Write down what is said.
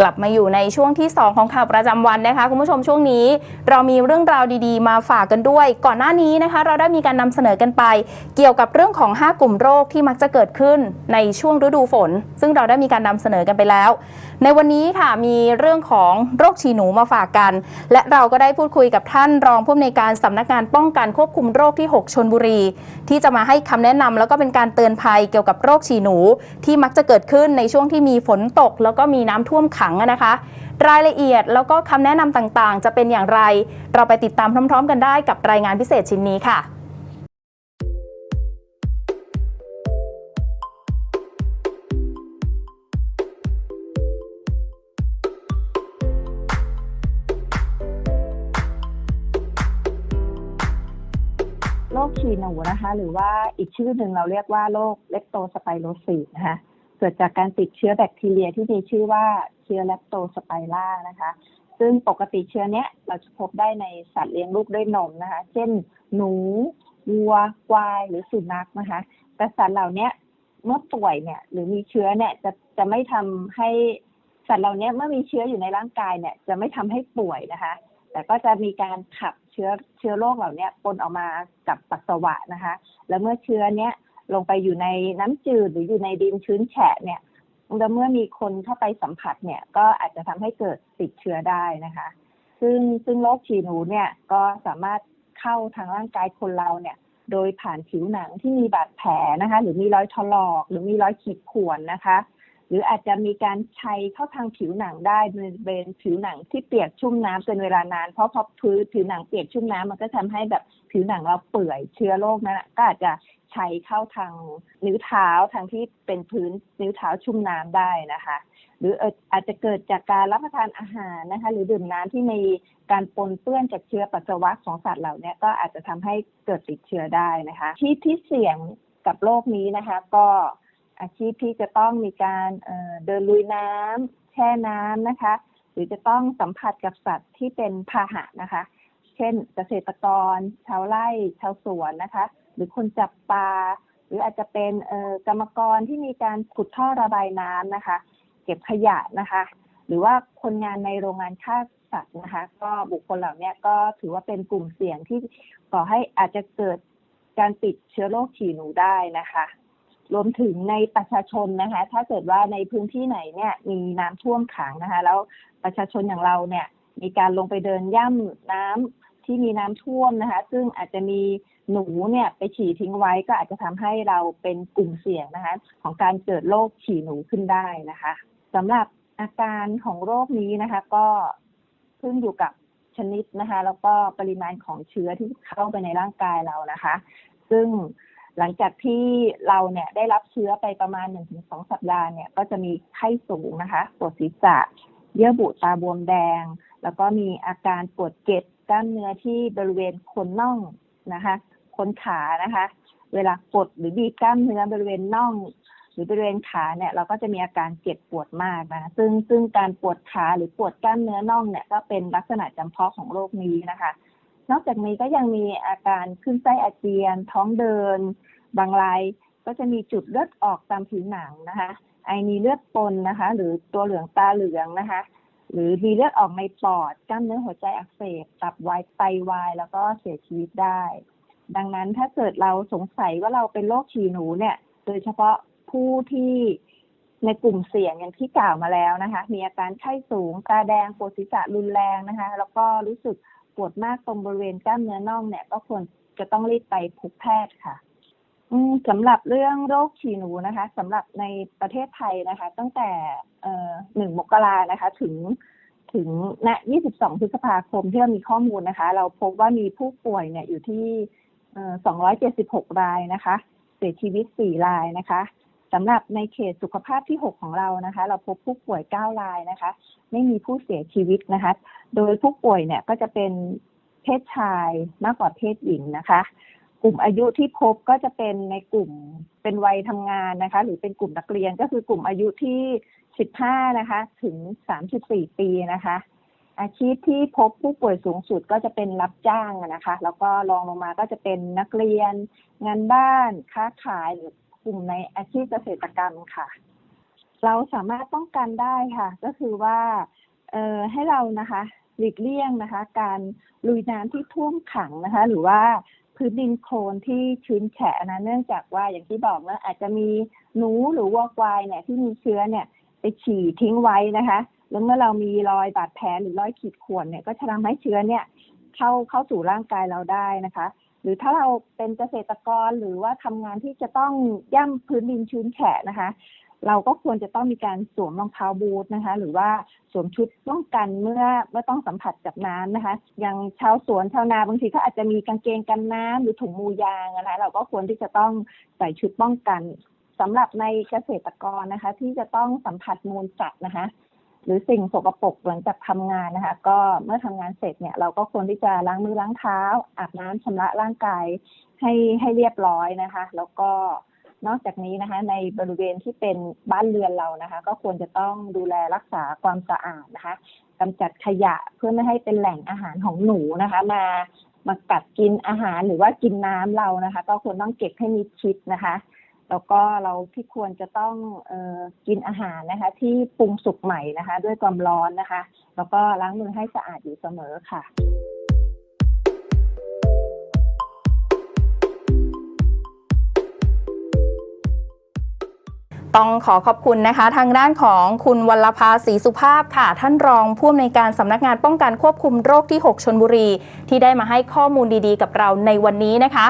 กลับมาอยู่ในช่วงที่ 2 ของข่าวประจำวันนะคะคุณผู้ชมช่วงนี้ เรามีเรื่องราวดีๆ มาฝากกันด้วย ก่อนหน้านี้นะคะ เราได้มีการนำเสนอกันไป เกี่ยวกับเรื่องของ 5 กลุ่มโรคที่มักจะเกิดขึ้นในช่วงฤดูฝน ซึ่งเราได้มีการนำเสนอกันไปแล้ว ในวันนี้ค่ะมีเรื่องของโรคฉี่หนูมาฝากกัน และเราก็ได้พูดคุยกับท่านรองผู้อำนวยการสำนักงานป้องกันควบคุมโรคที่ 6 ชนบุรี ที่จะมาให้คำแนะนำแล้วก็เป็นการเตือนภัยเกี่ยวกับโรคฉี่หนู ที่มักจะเกิดขึ้นในช่วงที่มีฝนตก แล้วก็มีน้ำท่วมขังอะนะคะ รายละเอียดแล้วก็คำแนะนำต่างๆ จะเป็นอย่างไร เราไปติดตามพร้อม ๆ กันได้กับรายงานพิเศษชิ้นนี้ค่ะโรคฉี่หนูนะคะ หรือว่าอีกชื่อหนึ่งเราเรียกว่าโรคเลปโตสไปโรซิสนะคะเกิดจากการติดเชื้อแบคทีเรียที่มีชื่อว่า ชื้อเลปโตสไปร่านะคะ ซึ่งปกติเชื้อเนี้ยเราจะพบได้ในสัตว์เลี้ยงลูกด้วยนมนะคะ เช่น หนู วัว ควาย หรือสุนัขนะคะ แต่สัตว์เหล่านี้เมื่อป่วยเนี่ย หรือมีเชื้อเนี่ยจะจะไม่ทำให้สัตว์เหล่านี้เมื่อมีเชื้ออยู่ในร่างกายเนี่ย จะไม่ทำให้ป่วยนะคะ แต่ก็จะมีการขับเชื้อเชื้อโรคเหล่านี้ปนออกมากับปัสสาวะนะคะ แล้วเมื่อเชื้อเนี้ยลงไปอยู่ในน้ำจืดหรืออยู่ในดินชื้นแฉะเนี่ย แล้วเมื่อมีคนเข้าไปสัมผัสเนี่ยก็อาจจะทำให้เกิดติดเชื้อได้นะคะ ซึ่งซึ่งโรคฉี่หนูเนี่ยก็สามารถเข้าทางร่างกายคนเราเนี่ย โดยผ่านผิวหนังที่มีบาดแผลนะคะ หรือมีรอยถลอก หรือมีรอยขีดข่วนนะคะ หรืออาจจะมีการชัยเข้าทางผิวหนังได้บริเวณผิวหนังที่เปียกชุ่มน้ำเป็นเวลานาน เพราะพอพื้นผิวหนังเปียกชุ่มน้ำมันก็ทำให้แบบผิวหนังเราเปื่อยเชื้อโรคนั้นก็อาจจะชัยเข้าทางนิ้วเท้าทางที่เป็นพื้นนิ้วเท้าชุ่มน้ำได้นะคะ หรือเอ่ออาจจะเกิดจากการรับประทานอาหารนะคะ หรือดื่มน้ำที่มีการปนเปื้อนจากเชื้อปัสสาวะของสัตว์เหล่านี้ก็อาจจะทำให้เกิดติดเชื้อได้นะคะ ที่ที่เสี่ยงกับโรคนี้นะคะ ก็ อาชีพที่จะต้องมีการเดินลุยน้ำแช่น้ำนะคะ หรือจะต้องสัมผัสกับสัตว์ที่เป็นพาหะนะคะ เช่นเกษตรกร ชาวไร่ ชาวสวนนะคะ หรือคนจับปลาหรืออาจจะเป็นกรรมกรที่มีการขุดท่อระบายน้ำนะคะ เก็บขยะนะคะ หรือว่าคนงานในโรงงานฆ่าสัตว์นะคะ ก็บุคคลเหล่านี้ก็ถือว่าเป็นกลุ่มเสี่ยงที่ก่อให้อาจจะเกิดการติดเชื้อโรคฉี่หนูได้นะคะ รวมถึงในประชาชนนะคะ ถ้าเกิดว่าในพื้นที่ไหนเนี่ยมีน้ำท่วมขังนะคะ แล้วประชาชนอย่างเราเนี่ย มีการลงไปเดินย่ำน้ำที่มีน้ำท่วมนะคะ ซึ่งอาจจะมีหนูเนี่ยไปฉี่ทิ้งไว้ก็อาจจะทำให้เราเป็นกลุ่มเสี่ยงนะคะ ของการเกิดโรคฉี่หนูขึ้นได้นะคะสำหรับอาการของโรคนี้นะคะ ก็ขึ้นอยู่กับชนิดนะคะ แล้วก็ปริมาณของเชื้อที่เข้าไปในร่างกายเรานะคะ ซึ่ง หลังจากที่เราเนี่ยได้รับเชื้อไปประมาณ 1-2 สัปดาห์เนี่ยก็จะมีไข้สูงนะคะปวดศีรษะ เยื่อบุตาบวมแดง แล้วก็มีอาการปวดเกร็ดกล้ามเนื้อที่บริเวณคนน่องนะคะคนขานะคะ เวลากดหรือบีบกล้ามเนื้อบริเวณน่อง หรือบริเวณขาเนี่ยเราก็จะมีอาการเจ็บปวดมากนะคะซึ่งซึ่งการปวดขาหรือปวดกล้ามเนื้อน่องเนี่ยก็เป็นลักษณะจำเพาะของโรคนี้นะคะ นอกจากนี้ก็ยังมีอาการขึ้นไส้อาเจียน ท้องเดิน บางรายก็จะมีจุดเลือดออกตามผิวหนังนะคะ ไอมีเลือดปนนะคะ หรือตัวเหลืองตาเหลืองนะคะ หรือมีเลือดออกในปอด กล้ามเนื้อหัวใจอักเสบ ตับวายไตวาย แล้วก็เสียชีวิตได้ ดังนั้นถ้าเกิดเราสงสัยว่าเราเป็นโรคฉี่หนูเนี่ย โดยเฉพาะผู้ที่ในกลุ่มเสี่ยงอย่างที่กล่าวมาแล้วนะคะ มีอาการไข้สูง ตาแดงปวดศีรษะรุนแรงนะคะ แล้วก็รู้สึก ปวดมากตรงบริเวณกล้ามเนื้อน่องเนี่ย ก็ควรจะต้องรีบไปพบแพทย์ค่ะสำหรับเรื่องโรคฉี่หนูนะคะสำหรับในประเทศไทยนะคะ ตั้งแต่เอ่อหนึ่งมกรานะคะ ถึงถึงณ22 พฤษภาคมที่เรามีข้อมูลนะคะ เราพบว่ามีผู้ป่วยเนี่ยอยู่ที่เอ่อ276 รายนะคะ เสียชีวิต 4 รายนะคะ สำหรับในเขตสุขภาพที่ 6 ของเรานะคะ เราพบผู้ป่วย 9 รายนะคะ ไม่มีผู้เสียชีวิตนะคะ โดยผู้ป่วยเนี่ยก็จะเป็นเพศชายมากกว่าเพศหญิงนะคะ กลุ่มอายุที่พบก็จะเป็นในกลุ่มเป็นวัยทำงานนะคะ หรือเป็นกลุ่มนักเรียนก็คือกลุ่มอายุที่ 15 นะคะ ถึง 34 ปีนะคะ อาชีพที่พบผู้ป่วยสูงสุดก็จะเป็นรับจ้างนะคะ แล้วก็รองลงมาก็จะเป็นนักเรียน งานบ้าน ค้าขายหรือ กลุ่มในอาชีพเกษตรกรรมค่ะ เราสามารถป้องกันได้ค่ะ ก็คือว่าเอ่อให้เรานะคะหลีกเลี่ยงนะคะ การลุยน้ำที่ท่วมขังนะคะ หรือว่าพื้นดินโคลนที่ชื้นแฉะนะเนื่องจากว่าอย่างที่บอกนะอาจจะมีหนูหรือวัวควายเนี่ยที่มีเชื้อเนี่ยไปฉี่ทิ้งไว้นะคะ แล้วเมื่อเรามีรอยบาดแผลหรือรอยขีดข่วนเนี่ยก็จะทำให้เชื้อเนี่ยเข้าเข้าสู่ร่างกายเราได้นะคะ หรือถ้าเราเป็นเกษตรกรหรือว่าทำงานที่จะต้องย่ำพื้นดินชื้นแฉะนะคะ เราก็ควรจะต้องมีการสวมรองเท้าบูทนะคะ หรือว่าสวมชุดป้องกันเมื่อเมื่อต้องสัมผัสกับน้ำนะคะ อย่างชาวสวนชาวนาบางทีเขาอาจจะมีกางเกงกันน้ำหรือถุงมือยางนะคะ เราก็ควรที่จะต้องใส่ชุดป้องกันสำหรับในเกษตรกรนะคะ ที่จะต้องสัมผัสมูลสัตว์นะคะ หรือสิ่งสกปรกหลังจากทำงานนะคะ ก็เมื่อทำงานเสร็จเนี่ยเราก็ควรที่จะล้างมือล้างเท้า อาบน้ำชำระร่างกายให้ให้เรียบร้อยนะคะ แล้วก็นอกจากนี้นะคะ ในบริเวณที่เป็นบ้านเรือนเรานะคะ ก็ควรจะต้องดูแลรักษาความสะอาดนะคะกำจัดขยะเพื่อไม่ให้เป็นแหล่งอาหารของหนูนะคะ มามากัดกินอาหารหรือว่ากินน้ำเรานะคะ ก็ควรต้องเก็บให้มิดชิดนะคะ แล้วก็เราที่ควรจะต้องออกินอาหารนะคะ ที่ปรุงสุกใหม่นะคะ ด้วยความร้อนนะคะ แล้วก็ล้างมือให้สะอาดอยู่เสมอค่ะต้องขอขอบคุณนะคะ ทางด้านของคุณวัลภาศรีสุภาพค่ะ ท่านรองผู้อำนวยการสำนักงานป้องกันควบคุมโรคที่ 6 ชนบุรี ที่ได้มาให้ข้อมูลดีๆ กับเราในวันนี้นะคะ